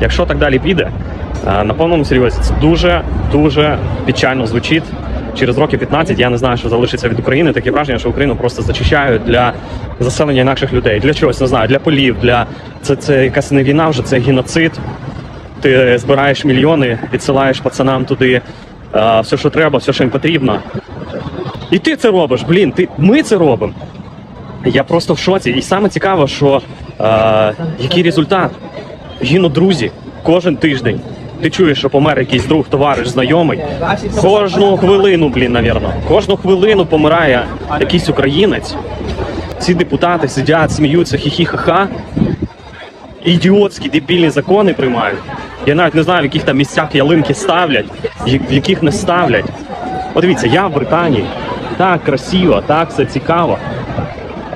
Якщо так далі піде, е, на повному серйозі це дуже дуже печально звучить. Через років 15 я не знаю, що залишиться від України. Таке враження, що Україну просто зачищають для заселення інакших людей. Для чогось не знаю, для полів, для це, це якась не війна, вже це геноцид. Ти збираєш мільйони, відсилаєш пацанам туди е, все, що треба, все, що їм потрібно. І ти це робиш, блін, ти, ми це робимо. Я просто в шоці. І саме цікаво, що е, який результат? Гинуть друзі кожен тиждень. Ти чуєш, що помер якийсь друг, товариш, знайомий. Кожну хвилину, блін, навірно. Кожну хвилину помирає якийсь українець. Ці депутати сидять, сміються, хі-хі-ха-ха. Ідіотські дебільні закони приймають. Я навіть не знаю, в яких там місцях ялинки ставлять, в яких не ставлять. Подивіться, я в Британії. Так красиво, так все цікаво.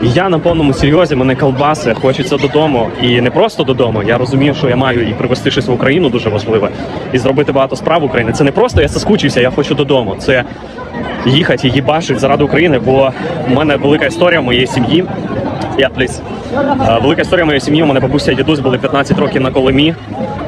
Я на повному серйозі, мене колбаси, хочеться додому. І не просто додому. Я розумію, що я маю і привезти щось в Україну дуже важливе, і зробити багато справ в Україні. Це не просто я соскучився, я хочу додому. Це їхати їбашити заради України, бо в мене велика історія моєї сім'ї. Я пліс. Е, Велика історія моєї сім'ї. У мене бабуся і дідусь були 15 років на Колимі.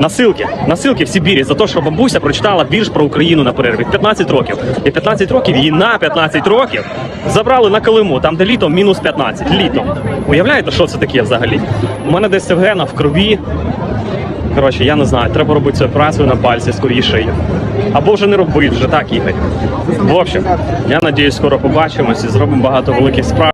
Насилки, насилки в Сибірі за те, що бабуся прочитала вірш про Україну на перерві. 15 років. І 15 років її на 15 років забрали на Колиму, там де літом мінус 15. Літом. Уявляєте, що це таке взагалі? У мене десь це в крові. Коротше, я не знаю, треба робити цю операцію на пальці скоріше. Або вже не робити, вже так їхати. В общем, я надіюсь, скоро побачимось і зробимо багато великих справ.